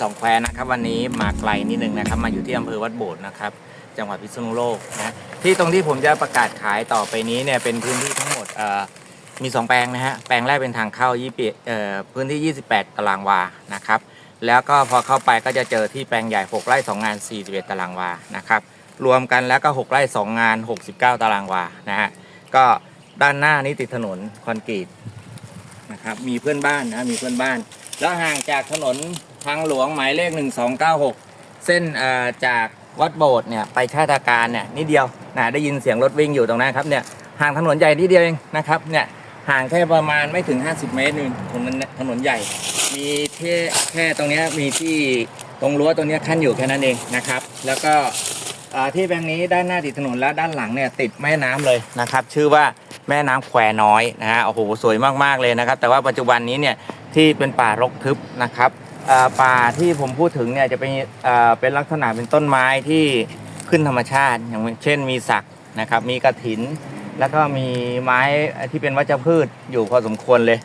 สองแควนะครับวันนี้มาไกลนิดนึงนะครับ มาอยู่ที่อำเภอวัดโบสถ์นะครับ จังหวัดพิษณุโลกนะที่ตรงที่ผมจะประกาศขายต่อไปนี้เนี่ยเป็นพื้นที่ทั้งหมดเอ่อมี 2 แปลงนะฮะ แปลงแรกเป็นทางเข้ายี่ปีเอ่อพื้นที่ 28 ตารางวานะครับ แล้วก็พอเข้าไปก็จะเจอที่แปลงใหญ่ 6 ไร่ 2 งาน 41 ตารางวานะครับ รวมกันแล้วก็ 6 ไร่ 2 งาน 69 ตารางวานะฮะ ก็ด้านหน้านี้ติดถนนคอนกรีตนะครับ มีเพื่อนบ้านนะ มีเพื่อนบ้าน แล้วห่างจากถนน ทางหลวงหมายเลข 1296 เส้นเอ่อจากวัดโบสถ์เนี่ยไปชาติการเนี่ยนิดเดียวนะได้ยินเสียงรถวิ่งอยู่ตรงนั้นครับเนี่ยห่างถนนใหญ่นิดเดียวเองนะครับเนี่ยห่างแค่ประมาณไม่ถึง 50 เมตรนี่ถนนถนนใหญ่ มีแค่แค่ตรงนี้มีที่ตรงรั้วตรงนี้ขั้นอยู่แค่นั้นเองนะครับ แล้วก็ที่แปลงนี้ด้านหน้าติดถนนและด้านหลังเนี่ยติดแม่น้ำเลยนะครับ ชื่อว่าแม่น้ำแควน้อยนะฮะโอ้โหสวยมากๆเลยนะครับ แต่ว่าปัจจุบันนี้เนี่ยที่เป็นป่ารกทึบนะครับ ป่าที่ผมพูดถึงเนี่ยจะเป็นเป็นลักษณะเป็นต้นไม้ที่ขึ้นธรรมชาติ อย่างเช่นมีสักนะครับมีกระถิน แล้วก็มีไม้ที่เป็นวัชพืชอยู่พอสมควรเลย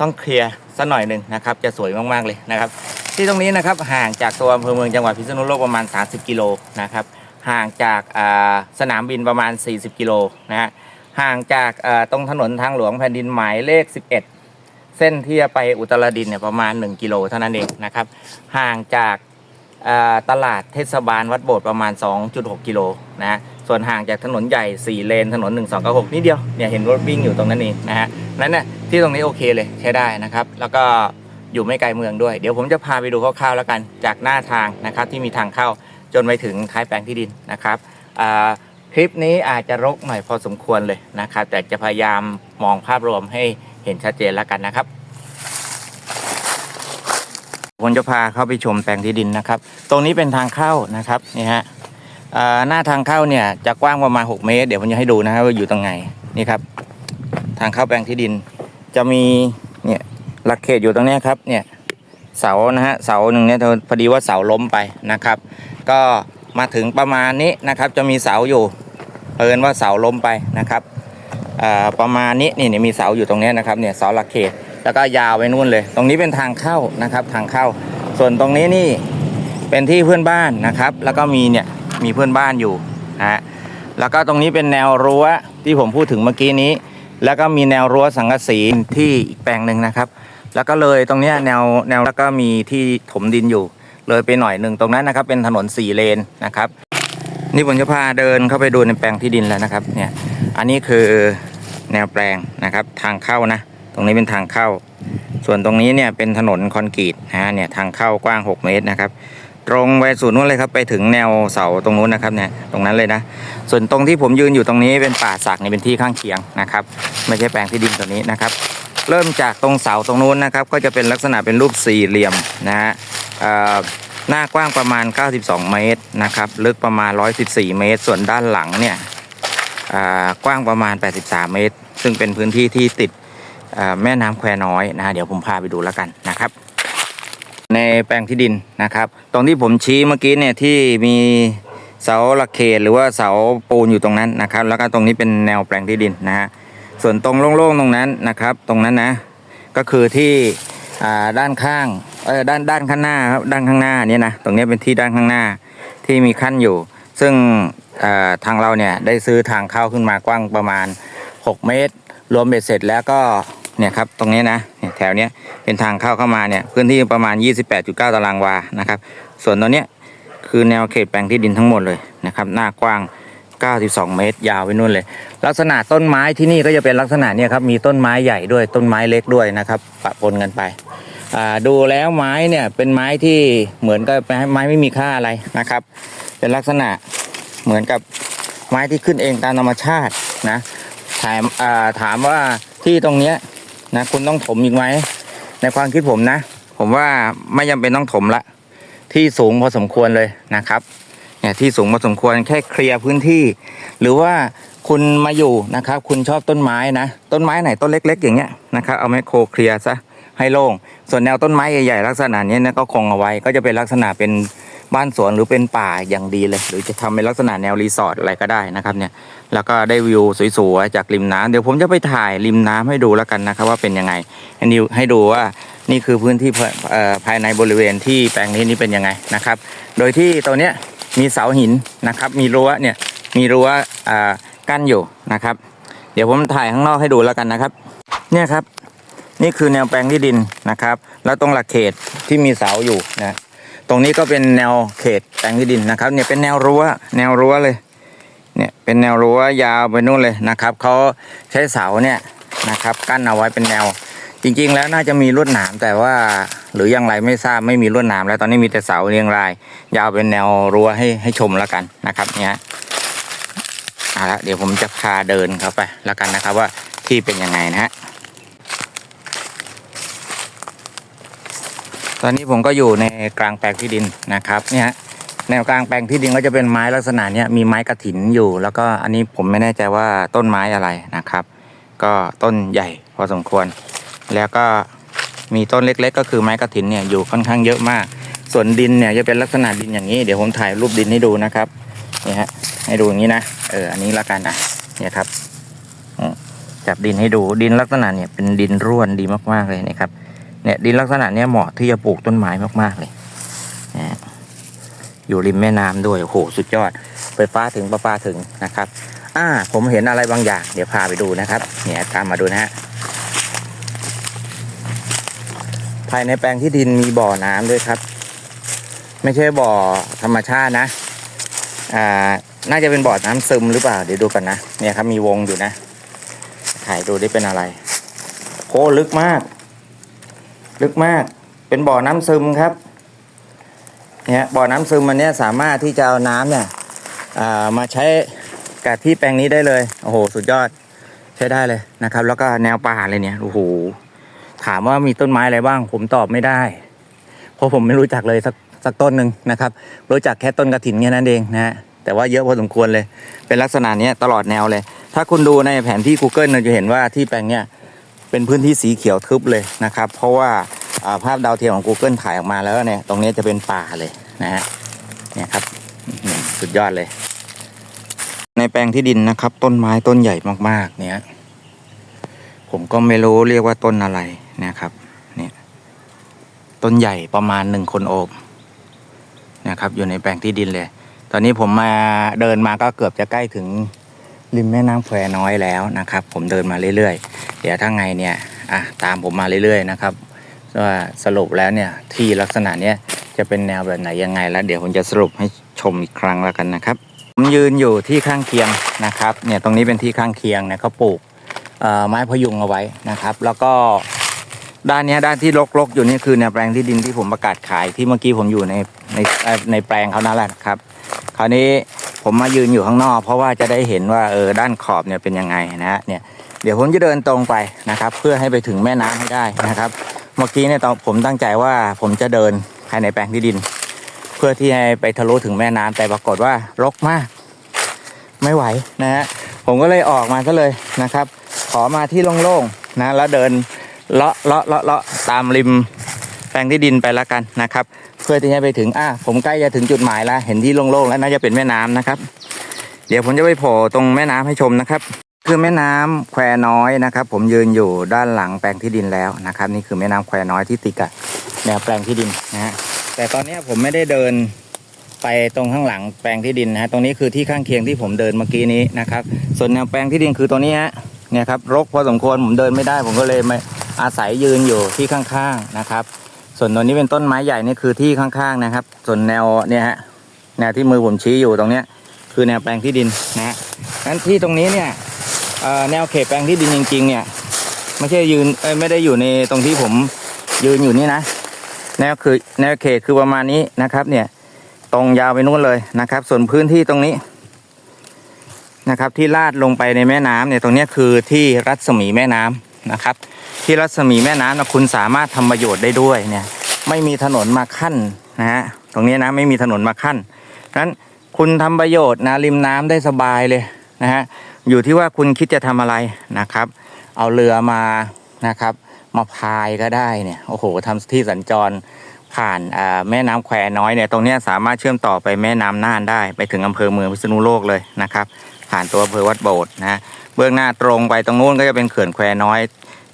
ต้องเคลียร์สักหน่อยหนึ่งนะครับ จะสวยมากๆเลยนะครับ ที่ตรงนี้นะครับห่างจากตัวอำเภอเมืองจังหวัดพิษณุโลกประมาณ 30 กิโลนะครับห่างจากสนามบินประมาณ 40 กิโลนะฮะห่างจากตรงถนนทางหลวงแผ่นดินหมายเลข 11 เส้นที่จะไปอุตรดิตถ์เนี่ยประมาณ 1 กิโลเท่านั้นเองนะครับ ห่างจากตลาดเทศบาลวัดโบสถ์ประมาณ 2.6 กิโลนะส่วนห่างจากถนนใหญ่ 4 เลน ถนน 1296นิดเดียวเนี่ยเห็นรถวิ่งอยู่ตรงนั้นเองนะฮะนั้นเนี่ยที่ตรงนี้โอเคเลยใช้ได้นะครับ แล้วก็อยู่ไม่ไกลเมืองด้วย เดี๋ยวผมจะพาไปดูคร่าวๆแล้วกันจากหน้าทางนะครับที่มีทางเข้าจนไปถึงท้ายแปลงที่ดินนะครับคลิปนี้อาจจะรกหน่อยพอสมควรเลยนะครับแต่จะพยายามมองภาพรวมให้ เห็นชัดเจนแล้วกันนะครับผมจะพาเข้าไปชมแปลงที่ดินนะครับ ตรงนี้เป็นทางเข้านะครับนี่ฮะหน้าทางเข้าเนี่ยจะกว้างประมาณ 6 เมตร เดี๋ยวผมจะให้ดูนะครับว่าอยู่ตรงไหนนี่ครับ ทางเข้าแปลงที่ดิน จะมีเนี่ยหลักเขตอยู่ตรงนี้ครับเนี่ยเสานะฮะเสาหนึ่งเนี่ยพอดีว่าเสาล้มไปนะครับ ก็มาถึงประมาณนี้นะครับ จะมีเสาอยู่เอินว่าเสาล้มไปนะครับ ประมาณนี้นี่นี่มีเสาอยู่ตรงนี้นะครับเนี่ยเสาหลักเขตแล้วก็ยาวไปนู่นเลย ตรงนี้เป็นทางเข้านะครับทางเข้า ส่วนตรงนี้นี่เป็นที่เพื่อนบ้านนะครับ แล้วก็มีเนี่ยมีเพื่อนบ้านอยู่นะฮะแล้วก็ตรงนี้เป็นแนวรั้วที่ผมพูดถึงเมื่อกี้นี้ แล้วก็มีแนวรั้วสังกะสีที่อีกแปลงหนึ่งนะครับ แล้วก็เลยตรงนี้แนวแนวแล้วก็มีที่ถมดินอยู่ เลยไปหน่อยหนึ่งตรงนั้นนะครับ เป็นถนนสี่เลนนะครับ นี่ผมจะพาเดินเข้าไปดูในแปลงที่ดินแล้วนะครับเนี่ย อันนี้คือแนวแปลงนะครับทางเข้านะ ตรงนี้เป็นทางเข้า ส่วนตรงนี้เนี่ยเป็นถนนคอนกรีตนะฮะเนี่ยทางเข้ากว้าง 6 เมตรนะครับ ตรงไปสู่นู้นเลยครับไปถึงแนวเสาตรงนู้นนะครับเนี่ยตรงนั้นเลยนะ ส่วนตรงที่ผมยืนอยู่ตรงนี้เป็นป่าสักเนี่ยเป็นที่ข้างเคียงนะครับ ไม่ใช่แปลงที่ดินตัวนี้นะครับ เริ่มจากตรงเสาตรงนู้นนะครับ ก็จะเป็นลักษณะเป็นรูปสี่เหลี่ยมนะฮะเอ่อหน้ากว้างประมาณ 92 เมตรนะครับ ลึกประมาณ 114 เมตร ส่วนด้านหลังเนี่ย กว้างประมาณ 83 เมตร ซึ่งเป็นพื้นที่ที่ติดแม่น้ำแควน้อยนะฮะเดี๋ยวผมพาไปดูแล้วกันนะครับ ในแปลงที่ดินนะครับ ตรงที่ผมชี้เมื่อกี้เนี่ยที่มีเสาหลักเขตหรือว่าเสาปูนอยู่ตรงนั้นนะครับ แล้วก็ตรงนี้เป็นแนวแปลงที่ดินนะฮะส่วนตรงโล่งๆตรงนั้นนะครับ ตรงนั้นนะก็คือที่ด้านข้างเออด้านด้านข้างหน้าครับด้านข้างหน้านี่นะตรงนี้เป็นที่ด้านข้างหน้าที่มีขั้นอยู่ ซึ่งทางเราเนี่ยได้ซื้อทางเข้าขึ้นมากว้างประมาณ 6 เมตร รวมเบ็ดเสร็จแล้วก็เนี่ยครับตรงนี้นะแถวเนี้ยเป็นทางเข้าเข้ามาเนี่ยพื้นที่ประมาณ 28.9 ตารางวานะครับ ส่วนตัวเนี้ยคือแนวเขตแปลงที่ดินทั้งหมดเลยนะครับหน้ากว้าง 92 เมตร ยาวไปนู่นเลย ลักษณะต้นไม้ที่นี่ก็จะเป็นลักษณะเนี้ยครับมีต้นไม้ใหญ่ด้วยต้นไม้เล็กด้วยนะครับปะปนกันไปดูแล้วไม้เนี่ยเป็นไม้ที่เหมือนกับไม้ไม่มีค่าอะไรนะครับ เป็นลักษณะ เหมือนกับไม้ที่ขึ้นเองตามธรรมชาตินะถามถามว่าที่ตรงเนี้ยนะคุณต้องถมอีกไหมในความคิดผมนะ ผมว่าไม่จำเป็นต้องถมละ ที่สูงพอสมควรเลยนะครับเนี่ยที่สูงพอสมควรแค่เคลียร์พื้นที่ หรือว่าคุณมาอยู่นะครับ คุณชอบต้นไม้นะ ต้นไม้ไหนต้นเล็ก ๆ อย่างเงี้ยนะครับเอาแมคโครเคลียร์ซะให้โล่งส่วนแนวต้นไม้ใหญ่ๆลักษณะนี้นะก็คงเอาไว้ก็จะเป็นลักษณะเป็น บ้านสวนหรือเป็นป่าอย่างดีเลย หรือจะทำเป็นลักษณะแนวรีสอร์ทอะไรก็ได้นะครับเนี่ยแล้วก็ได้วิวสวยๆจากริมน้ำเดี๋ยวผมจะไปถ่ายริมน้ำให้ดูแล้วกันนะครับว่าเป็นยังไงให้ดูให้ดูว่านี่คือพื้นที่ภายในบริเวณที่แปลงนี้นี่เป็นยังไงนะครับ โดยที่ตัวเนี้ยมีเสาหินนะครับ มีรั้วเนี่ยมีรั้วอ่ากั้นอยู่นะครับ เดี๋ยวผมถ่ายข้างนอกให้ดูแล้วกันนะครับ เนี่ยครับ นี่คือแนวแปลงที่ดินนะครับ แล้วตรงหลักเขตที่มีเสาอยู่นะ ตรงนี้ก็เป็นแนวเขตแปลงที่ดินนะครับ เนี่ยเป็นแนวรั้ว แนวรั้วเลย เนี่ยเป็นแนวรั้วยาวไปนู่นเลยนะครับเขาใช้เสาเนี่ยนะครับ กั้นเอาไว้เป็นแนว จริงๆ แล้วน่าจะมีลวดหนามแต่ว่าหรืออย่างไรไม่ทราบไม่มีลวดหนามแล้วตอนนี้มีแต่เสาเรียงราย ยาวเป็นแนวรั้วให้ให้ชมแล้วกันนะครับ เนี่ยเอาละเดี๋ยวผมจะพาเดินเข้าไปแล้วกันนะครับว่าที่เป็นยังไงนะฮะ ตอนนี้ผมก็อยู่ในกลางแปลงที่ดินนะครับเนี่ยฮะแนวกลางแปลงที่ดินก็จะเป็นไม้ลักษณะเนี้ยมีไม้กระถินอยู่ แล้วก็อันนี้ผมไม่แน่ใจว่าต้นไม้อะไรนะครับ ก็ต้นใหญ่พอสมควร แล้วก็มีต้นเล็กๆ ก็คือไม้กระถินเนี่ยอยู่ค่อนข้างเยอะมาก ส่วนดินเนี่ยจะเป็นลักษณะดินอย่างนี้เดี๋ยวผมถ่ายรูปดินให้ดูนะครับนี่ฮะให้ดูอย่างนี้นะเอออันนี้ละกันอะเนี่ยครับจับดินให้ดูดินลักษณะเนี่ยเป็นดินร่วนดีมากๆเลยนะครับ เนี่ยดินลักษณะเนี้ยเหมาะที่จะปลูกต้นไม้มากๆเลยนะอยู่ริมแม่น้ำด้วยโอ้โหสุดยอดไฟฟ้าถึงประปาถึงนะครับ อ่า ผมเห็นอะไรบางอย่าง เดี๋ยวพาไปดูนะครับ เนี่ยตามมาดูนะฮะภายในแปลงที่ดินมีบ่อน้ำด้วยครับ ไม่ใช่บ่อธรรมชาตินะ อ่า น่าจะเป็นบ่อน้ำซึมหรือเปล่า เดี๋ยวดูกันนะ เนี่ยครับมีวงอยู่นะถ่ายดูได้เป็นอะไรโอ้ลึกมาก ลึกมาก เป็นบ่อน้ำซึมครับ เนี่ยบ่อน้ำซึมมันเนี้ยสามารถที่จะเอาน้ำเนี่ยมาใช้กับที่แปลงนี้ได้เลย โอ้โห สุดยอดใช้ได้เลยนะครับ แล้วก็แนวป่าเลยเนี่ย โอ้โห ถามว่ามีต้นไม้อะไรบ้าง ผมตอบไม่ได้ เพราะผมไม่รู้จักเลยสักสักต้นหนึ่งนะครับ รู้จักแค่ต้นกระถินแค่นั้นเองนะฮะ แต่ว่าเยอะพอสมควรเลย เป็นลักษณะนี้ตลอดแนวเลย ถ้าคุณดูในแผนที่ Google เราจะเห็นว่าที่แปลงเนี้ย เป็นพื้นที่สีเขียวทึบเลยนะครับ เพราะว่าภาพดาวเทียมของ Google ถ่ายออกมาแล้วเนี่ยตรงนี้จะเป็นป่าเลยนะฮะเนี่ยครับสุดยอดเลย ในแปลงที่ดินนะครับ ต้นไม้ต้นใหญ่มากๆ เนี่ย ผมก็ไม่รู้เรียกว่าต้นอะไรนะครับเนี่ยต้นใหญ่ประมาณหนึ่งคนโอบนะครับ อยู่ในแปลงที่ดินเลย ตอนนี้ผมมาเดินมาก็เกือบจะใกล้ถึงริมแม่น้ำแควน้อยแล้วนะครับ ผมเดินมาเรื่อยๆ เดี๋ยวถ้าไงเนี่ยอะตามผมมาเรื่อยๆนะครับว่าสรุปแล้วเนี่ยที่ลักษณะเนี้ยจะเป็นแนวแบบไหนยังไงแล้วเดี๋ยวผมจะสรุปให้ชมอีกครั้งแล้วกันนะครับผมยืนอยู่ที่ข้างเคียงนะครับเนี่ยตรงนี้เป็นที่ข้างเคียงนี่ยเขาปลูกอ่อไม้พยุงเอาไว้นะครับ แล้วก็ด้านเนี้ยด้านที่รกๆอยู่นี่คือแนวแปลงที่ดินที่ผมประกาศขายที่เมื่อกี้ผมอยู่ในในในแปลงเขานั่นแหละครับ คราวนี้ผมมายืนอยู่ข้างนอก เพราะว่าจะได้เห็นว่าเออด้านขอบเนี่ยเป็นยังไงนะฮะเนี่ย เดี๋ยวผมจะเดินตรงไปนะครับ เพื่อให้ไปถึงแม่น้ำให้ได้นะครับ เมื่อกี้เนี่ยตอนผมตั้งใจว่าผมจะเดินภายในแปลงที่ดิน เพื่อที่ให้ไปทะลุถึงแม่น้ำแต่ปรากฏว่ารกมาก ไม่ไหวนะฮะผมก็เลยออกมาซะเลยนะครับ ขอมาที่โล่งๆนะแล้วเดินเลาะเลาะเลาะเลาะตามริมแปลงที่ดินไปแล้วกันนะครับ เพื่อที่ให้ไปถึงอะผมใกล้จะถึงจุดหมายแล้วเห็นที่โล่งๆแล้วน่าจะเป็นแม่น้ำนะครับ เดี๋ยวผมจะไปโผล่ตรงแม่น้ำให้ชมนะครับ คือแม่น้ำแควน้อยนะครับ ผมยืนอยู่ด้านหลังแปลงที่ดินแล้วนะครับ นี่คือแม่น้ำแควน้อยที่ติดกับแนวแปลงที่ดินนะฮะแต่ตอนนี้ผมไม่ได้เดินไปตรงข้างหลังแปลงที่ดินนะฮะตรงนี้คือที่ข้างเคียงที่ผมเดินเมื่อกี้นี้นะครับ ส่วนแนวแปลงที่ดินคือตัวนี้ฮะเนี่ยครับรกพอสมควรผมเดินไม่ได้ ผมก็เลยมาอาศัยยืนอยู่ที่ข้างๆนะครับ ส่วนตัวนี้เป็นต้นไม้ใหญ่นี่คือที่ข้างๆนะครับ ส่วนแนวเนี่ยฮะแนวที่มือผมชี้อยู่ตรงเนี้ยคือแนวแปลงที่ดินนะฮะงั้นที่ตรงนี้เนี่ย แนวเขตแปลงที่ดินจริง ๆ เนี่ยไม่ใช่ยืนไม่ได้อยู่ในตรงที่ผมยืนอยู่นี่นะ แนวคือแนวเขตคือประมาณนี้นะครับ เนี่ยตรงยาวไปนู้นเลยนะครับ ส่วนพื้นที่ตรงนี้นะครับ ที่ลาดลงไปในแม่น้ำเนี่ยตรงนี้คือที่รัศมีแม่น้ำนะครับ ที่รัศมีแม่น้ำนะคุณสามารถทำประโยชน์ได้ด้วยเนี่ยไม่มีถนนมาขั้นนะฮะตรงนี้นะไม่มีถนนมาขั้นนั้นคุณทำประโยชน์นะริมน้ำได้สบายเลยนะฮะ อยู่ที่ว่าคุณคิดจะทำอะไรนะครับ เอาเรือมานะครับ มาพายก็ได้เนี่ยโอ้โหทำที่สัญจรผ่านแม่น้ำแควน้อยเนี่ยตรงนี้สามารถเชื่อมต่อไปแม่น้ำน่านได้ ไปถึงอำเภอเมืองพิษณุโลกเลยนะครับ ผ่านตัวอำเภอวัดโบสถ์นะฮะเบื้องหน้าตรงไปตรงนู้นก็จะเป็นเขื่อนแควน้อย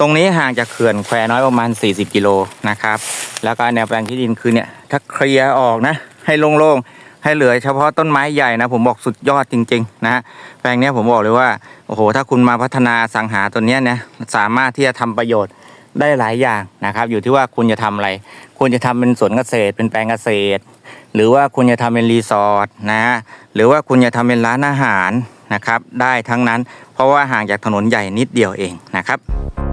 ตรงนี้ห่างจากเขื่อนแควน้อยประมาณ 40 กิโลนะครับ แล้วก็แนวแปลงที่ดินคือเนี่ยถ้าเคลียร์ออกนะให้โล่งๆ ให้เหลือเฉพาะต้นไม้ใหญ่นะผมบอกสุดยอดจริง ๆ นะฮะแปลงนี้ผมบอกเลยว่าโอ้โหถ้าคุณมาพัฒนาสังหาตัวนี้นะสามารถที่จะทำประโยชน์ได้หลายอย่างนะครับอยู่ที่ว่าคุณจะทำอะไรคุณจะทำเป็นสวนเกษตร เป็นแปลงเกษตร หรือว่าคุณจะทำเป็นรีสอร์ทนะฮะหรือว่าคุณจะทำเป็นร้านอาหารนะครับได้ทั้งนั้น เพราะว่าห่างจากถนนใหญ่นิดเดียวเองนะครับ